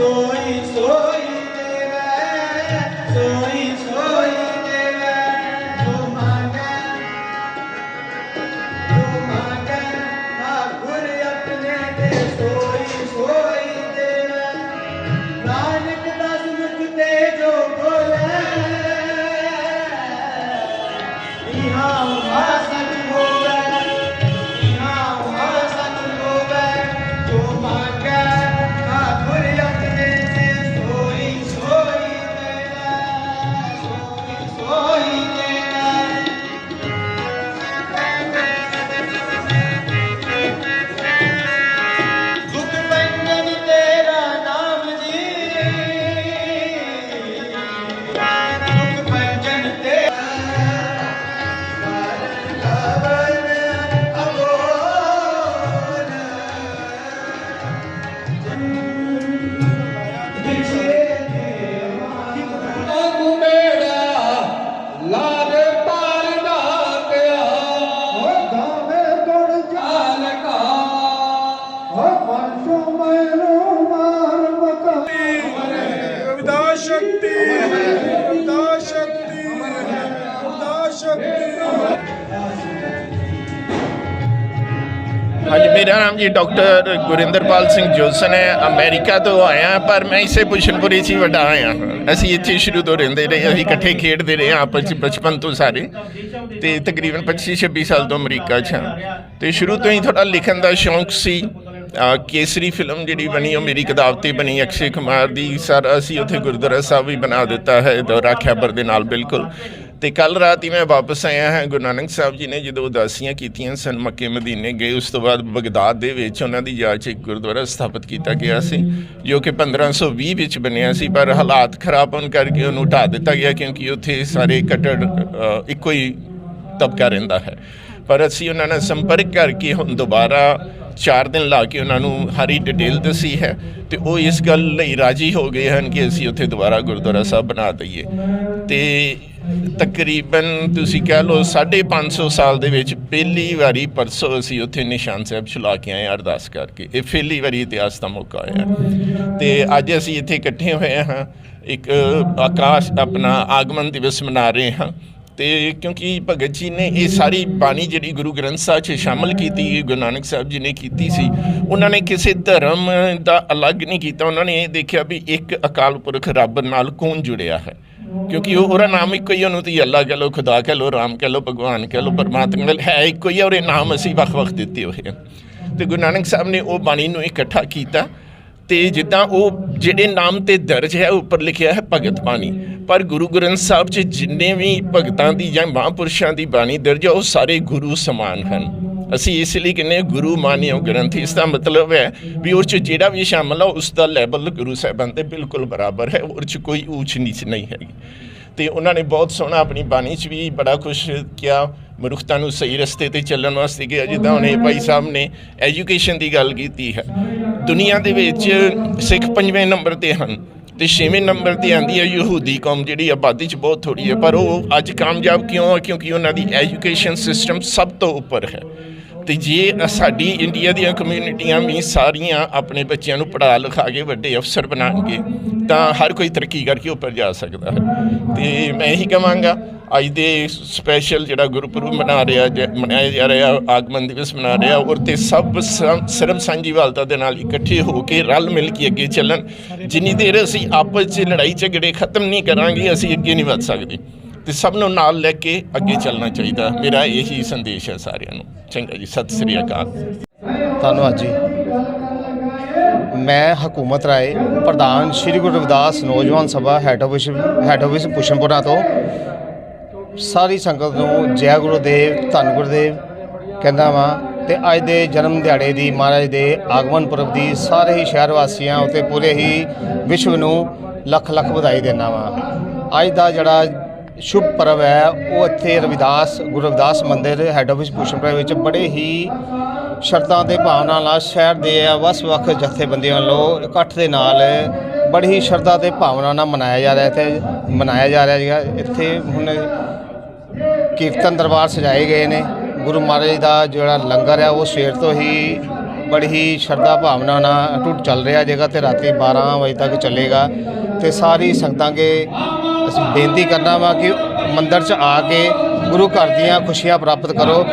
soy, soy. ਹਾਂਜੀ, ਮੇਰਾ ਨਾਮ ਜੀ ਡਾਕਟਰ ਗੁਰਿੰਦਰਪਾਲ ਸਿੰਘ ਜੋਸਨ ਹੈ। ਅਮਰੀਕਾ ਤੋਂ ਆਇਆ ਪਰ ਮੈਂ ਇਸੇ ਪੁਸ਼ਨਪੁਰੀ 'ਚ ਹੀ ਵੱਡਾ ਆਇਆ ਹਾਂ। ਅਸੀਂ ਇੱਥੇ ਸ਼ੁਰੂ ਤੋਂ ਰਹਿੰਦੇ ਰਹੇ, ਅਸੀਂ ਇਕੱਠੇ ਖੇਡਦੇ ਰਹੇ ਹਾਂ ਆਪਸ 'ਚ ਬਚਪਨ ਤੋਂ ਸਾਰੇ। ਤੇ ਤਕਰੀਬਨ 25 26 ਸਾਲ ਤੋਂ ਅਮਰੀਕਾ 'ਚ ਹਾਂ। ਤੇ ਸ਼ੁਰੂ ਤੋਂ ਹੀ ਥੋੜਾ ਲਿਖਣ ਦਾ ਸ਼ੌਂਕ ਸੀ। ਕੇਸਰੀ ਫਿਲਮ ਜਿਹੜੀ ਬਣੀ, ਉਹ ਮੇਰੀ ਕਿਤਾਬ ਤੇ ਬਣੀ। ਅਕਸ਼ੇ ਕੁਮਾਰ ਦੀ ਸਰ ਅਸੀਂ ਉੱਥੇ ਗੁਰਦੁਆਰਾ ਸਾਹਿਬ ਵੀ ਬਣਾ ਦਿੱਤਾ ਹੈ ਦੌਰਾ ਖੈਬਰ ਦੇ ਨਾਲ, ਬਿਲਕੁਲ। ਤੇ ਕੱਲ ਰਾਤ ਹੀ ਮੈਂ ਵਾਪਸ ਆਇਆ ਹਾਂ, ਗੁਰੂ ਨਾਨਕ ਸਾਹਿਬ ਜੀ ਨੇ ਜਦੋਂ ਉਦਾਸੀਆਂ ਕੀਤੀਆਂ ਸਨ ਮੱਕੇ ਮਦੀਨੇ ਗਏ, ਉਸ ਤੋਂ ਬਾਅਦ ਬਗਦਾਦ ਦੇ ਵਿੱਚ ਉਹਨਾਂ ਦੀ ਯਾਦ 'ਚ ਇੱਕ ਗੁਰਦੁਆਰਾ ਸਥਾਪਿਤ ਕੀਤਾ ਗਿਆ ਸੀ, ਜੋ ਕਿ 1520 ਵਿੱਚ ਬਣਿਆ ਸੀ, ਪਰ ਹਾਲਾਤ ਖਰਾਬ ਹੋਣ ਕਰਕੇ ਉਹਨੂੰ ਢਾਹ ਦਿੱਤਾ ਗਿਆ ਕਿਉਂਕਿ ਉੱਥੇ ਸਾਰੇ ਕੱਟੜ ਇੱਕੋ ਹੀ ਤਬਕਾ ਰਹਿੰਦਾ ਹੈ। ਪਰ ਅਸੀਂ ਉਹਨਾਂ ਨਾਲ ਸੰਪਰਕ ਕਰਕੇ ਹੁਣ ਦੁਬਾਰਾ 4 ਦਿਨ ਲਾ ਕੇ ਉਹਨਾਂ ਨੂੰ ਹਰੀ ਡਿਟੇਲ ਦੱਸੀ ਹੈ ਤੇ ਉਹ ਇਸ ਗੱਲ ਲਈ ਰਾਜੀ ਹੋ ਗਏ ਹਨ ਕਿ ਅਸੀਂ ਉੱਥੇ ਦੁਬਾਰਾ ਗੁਰਦੁਆਰਾ ਸਾਹਿਬ ਬਣਾ ਦਈਏ। ਤੇ ਤਕਰੀਬਨ ਤੁਸੀਂ ਕਹਿ ਲਓ 550 ਸਾਲ ਦੇ ਵਿੱਚ ਪਹਿਲੀ ਵਾਰੀ ਪਰਸੋਂ ਅਸੀਂ ਉੱਥੇ ਨਿਸ਼ਾਨ ਸਾਹਿਬ ਚਲਾ ਕੇ ਆਏ ਹਾਂ ਅਰਦਾਸ ਕਰਕੇ। ਇਹ ਪਹਿਲੀ ਵਾਰੀ ਇਤਿਹਾਸ ਦਾ ਮੌਕਾ ਹੋਇਆ ਤੇ ਅੱਜ ਅਸੀਂ ਇੱਥੇ ਇਕੱਠੇ ਹੋਏ ਹਾਂ। ਇੱਕ ਆਕਾਸ਼ ਆਪਣਾ ਆਗਮਨ ਦਿਵਸ ਮਨਾ ਰਹੇ ਹਾਂ। ਤੇ ਕਿਉਂਕਿ ਭਗਤ ਜੀ ਨੇ ਇਹ ਸਾਰੀ ਬਾਣੀ ਜਿਹੜੀ ਗੁਰੂ ਗ੍ਰੰਥ ਸਾਹਿਬ 'ਚ ਸ਼ਾਮਲ ਕੀਤੀ ਗੁਰੂ ਨਾਨਕ ਸਾਹਿਬ ਜੀ ਨੇ ਕੀਤੀ ਸੀ, ਉਹਨਾਂ ਨੇ ਕਿਸੇ ਧਰਮ ਦਾ ਅਲੱਗ ਨਹੀਂ ਕੀਤਾ। ਉਹਨਾਂ ਨੇ ਇਹ ਦੇਖਿਆ ਵੀ ਇੱਕ ਅਕਾਲ ਪੁਰਖ ਰੱਬ ਨਾਲ ਕੌਣ ਜੁੜਿਆ ਹੈ। ਕਿਉਂਕਿ ਉਹ ਉਹਦਾ ਨਾਮ ਇੱਕੋ ਹੀ ਉਹਨੂੰ ਤੁਸੀਂ ਅੱਲਾ ਕਹ ਲੋ ਖੁਦਾ ਕਹ ਲੋ ਰਾਮ ਕਹ ਲੋ ਭਗਵਾਨ ਕਹ ਲੋ ਪਰਮਾਤਮਾ ਕਹ ਲਓ, ਹੈ ਇੱਕੋ ਹੀ ਹੈ ਔਰ ਇਹ ਨਾਮ ਅਸੀਂ ਵੱਖ-ਵੱਖ ਦਿੱਤੇ ਹੋਏ ਹਨ ਤੇ ਗੁਰੂ ਨਾਨਕ ਸਾਹਿਬ ਨੇ ਉਹ ਬਾਣੀ ਨੂੰ ਇਕੱਠਾ ਕੀਤਾ ਤੇ ਜਿੱਦਾਂ ਉਹ ਜਿਹੜੇ ਨਾਮ ਤੇ ਦਰਜ ਹੈ ਉੱਪਰ ਲਿਖਿਆ ਹੈ ਭਗਤ ਬਾਣੀ। ਪਰ ਗੁਰੂ ਗ੍ਰੰਥ ਸਾਹਿਬ 'ਚ ਜਿੰਨੇ ਵੀ ਭਗਤਾਂ ਦੀ ਜਾਂ ਮਹਾਂਪੁਰਸ਼ਾਂ ਦੀ ਬਾਣੀ ਦਰਜ ਹੈ ਉਹ ਸਾਰੇ ਗੁਰੂ ਸਮਾਨ ਹਨ। ਅਸੀਂ ਇਸ ਲਈ ਕਹਿੰਦੇ ਗੁਰੂ ਮਾਨਿਓ ਗ੍ਰੰਥ, ਇਸ ਦਾ ਮਤਲਬ ਹੈ ਵੀ ਉਹ 'ਚ ਜਿਹੜਾ ਵੀ ਸ਼ਾਮਲ ਹੈ ਉਸ ਦਾ ਲੈਵਲ ਗੁਰੂ ਸਾਹਿਬਾਨ ਦੇ ਬਿਲਕੁਲ ਬਰਾਬਰ ਹੈ ਉਹ 'ਚ ਕੋਈ ਊਚ ਨੀਚ ਨਹੀਂ ਹੈਗੀ। ਤੇ ਉਹਨਾਂ ਨੇ ਬਹੁਤ ਸੋਹਣਾ ਆਪਣੀ ਬਾਣੀ 'ਚ ਵੀ ਬੜਾ ਕੁਝ ਕਿਹਾ, ਮਨੁੱਖਤਾ ਨੂੰ ਸਹੀ ਰਸਤੇ ਤੇ ਚੱਲਣ ਵਾਸਤੇ ਕਿਹਾ, ਜਿੱਦਾਂ ਉਹਨੇ ਭਾਈ ਸਾਹਿਬ ਨੇ ਐਜੂਕੇਸ਼ਨ ਦੀ ਗੱਲ ਕੀਤੀ ਹੈ। ਦੁਨੀਆ ਦੇ ਵਿੱਚ ਸਿੱਖ ਪੰਜਵੇਂ ਨੰਬਰ ਤੇ ਹਨ। ਤੇ ਛੇਵੇਂ ਨੰਬਰ ਤੇ ਆਂਦੀ ਹੈ ਯਹੂਦੀ ਕੌਮ ਜਿਹੜੀ ਆਬਾਦੀ 'ਚ ਬਹੁਤ ਥੋੜੀ ਹੈ ਪਰ ਉਹ ਅੱਜ ਕਾਮਯਾਬ ਕਿਉਂ ਹੈ ਕਿਉਂਕਿ ਉਹਨਾਂ ਦੀ ਐਜੂਕੇਸ਼ਨ ਸਿਸਟਮ ਸਭ ਤੋਂ ਉੱਪਰ ਹੈ। ਤੇ ਜੇ ਸਾਡੀ ਇੰਡੀਆ ਦੀਆਂ ਕਮਿਊਨਿਟੀਆਂ ਵੀ ਸਾਰੀਆਂ ਆਪਣੇ ਬੱਚਿਆਂ ਨੂੰ ਪੜ੍ਹਾ ਲਿਖਾ ਕੇ ਵੱਡੇ ਅਫਸਰ ਬਣਾਉਣਗੇ, ਤਾਂ ਹਰ ਕੋਈ ਤਰੱਕੀ ਕਰਕੇ ਉੱਪਰ ਜਾ ਸਕਦਾ ਹੈ। ਤੇ ਮੈਂ ਇਹੀ ਕਹਾਂਗਾ, ਅੱਜ ਦੇ ਸਪੈਸ਼ਲ ਜਿਹੜਾ ਗੁਰਪੁਰਬ ਮਨਾ ਰਿਹਾ, ਜ- ਮਨਾਇਆ ਜਾ ਰਿਹਾ, ਆਗਮਨ ਦਿਵਸ ਮਨਾ ਰਿਹਾ, ਔਰ ਤੇ ਸਭ ਸਮ- ਸਰਬ ਸਾਂਝੀਵਾਲਤਾ ਦੇ ਨਾਲ ਇਕੱਠੇ ਹੋ ਕੇ ਰਲ ਮਿਲ ਕੇ ਅੱਗੇ ਚੱਲਣ। ਜਿੰਨੀ ਦੇਰ ਅਸੀਂ ਆਪਸ 'ਚ ਲੜਾਈ ਝਗੜੇ ਖਤਮ ਨਹੀਂ ਕਰਾਂਗੇ, ਅਸੀਂ ਅੱਗੇ ਨਹੀਂ ਵੱਧ ਸਕਦੇ। ਤੇ ਸਭ ਨੂੰ ਨਾਲ ਲੈ ਕੇ ਅੱਗੇ ਚੱਲਣਾ ਚਾਹੀਦਾ। ਮੇਰਾ ਇਹੀ ਸੰਦੇਸ਼ ਹੈ ਸਾਰਿਆਂ ਨੂੰ। ਚੰਗਾ ਜੀ, ਸਤਿ ਸ੍ਰੀ ਅਕਾਲ। ਧੰਨਵਾਦ ਜੀ। ਮੈਂ ਹਕੂਮਤ ਰਾਏ, ਪ੍ਰਧਾਨ Shri Guru Ravidas Naujawan Sabha head office head office Pushampura ਤੋਂ। ਸਾਰੀ ਸੰਗਤ ਨੂੰ ਜੈ ਗੁਰੂਦੇਵ, ਧੰਨ ਗੁਰਦੇਵ ਕਹਿੰਦਾ ਵਾਂ ਤੇ ਅੱਜ ਦੇ ਜਨਮ ਦਿਹਾੜੇ ਦੀ ਮਹਾਰਾਜ ਦੇ ਆਗਮਨ ਪੁਰਬ ਦੀ ਸਾਰੇ ਹੀ ਸ਼ਹਿਰ ਵਾਸੀਆਂ ਉਤੇ ਪੂਰੇ ਹੀ ਵਿਸ਼ਵ ਨੂੰ ਲੱਖ ਲੱਖ ਵਧਾਈ ਦੇਣਾ ਵਾਂ। ਅੱਜ ਦਾ ਜਿਹੜਾ ਸ਼ੁਭ ਪਰਵ ਹੈ। ਉਹ ਇੱਥੇ ਰਵਿਦਾਸ, ਗੁਰੂ ਰਵਿਦਾਸ ਮੰਦਿਰ ਹੈਡ ਆਫਿਸ ਪੁਸ਼ਮਪੁਰਾ ਵਿੱਚ ਬੜੇ ਹੀ ਸ਼ਰਤਾਂ ਤੇ ਭਾਵਨਾ ਨਾਲ ਸ਼ਹਿਰ ਦੇ ਵਸ ਵੱਖ ਜਥੇਬੰਦੀਆਂ ਵੱਲੋਂ ਇਕੱਠ ਦੇ ਨਾਲ ਬੜੀ ਹੀ ਸ਼ਰਧਾ ਤੇ ਭਾਵਨਾ ਨਾਲ ਮਨਾਇਆ ਜਾ ਰਿਹਾ ਇੱਥੇ, ਮਨਾਇਆ ਜਾ ਰਿਹਾ ਹੈਗਾ ਇੱਥੇ ਹੁਣ ਕੀਰਤਨ ਦਰਬਾਰ ਸਜਾਏ ਗਏ ਨੇ। ਗੁਰੂ ਮਹਾਰਾਜ ਦਾ ਜਿਹੜਾ ਲੰਗਰ ਹੈ, ਉਹ ਸਵੇਰ ਤੋਂ ਹੀ ਬੜੀ ਹੀ ਸ਼ਰਧਾ ਭਾਵਨਾ ਨਾਲ ਟੁੱਟ ਚੱਲ ਰਿਹਾ ਜੇਗਾ ਤੇ ਰਾਤੀ 12 ਵਜੇ ਤੱਕ ਚੱਲੇਗਾ ਤੇ ਸਾਰੀ ਸੰਗਤਾਂ ਕੇ ਬੇਨਤੀ ਕਰਨਾ ਵਾ ਕਿ ਮੰਦਿਰ 'ਚ ਆ ਕੇ ਗੁਰੂ ਘਰ ਦੀਆਂ ਖੁਸ਼ੀਆਂ ਪ੍ਰਾਪਤ ਕਰੋ।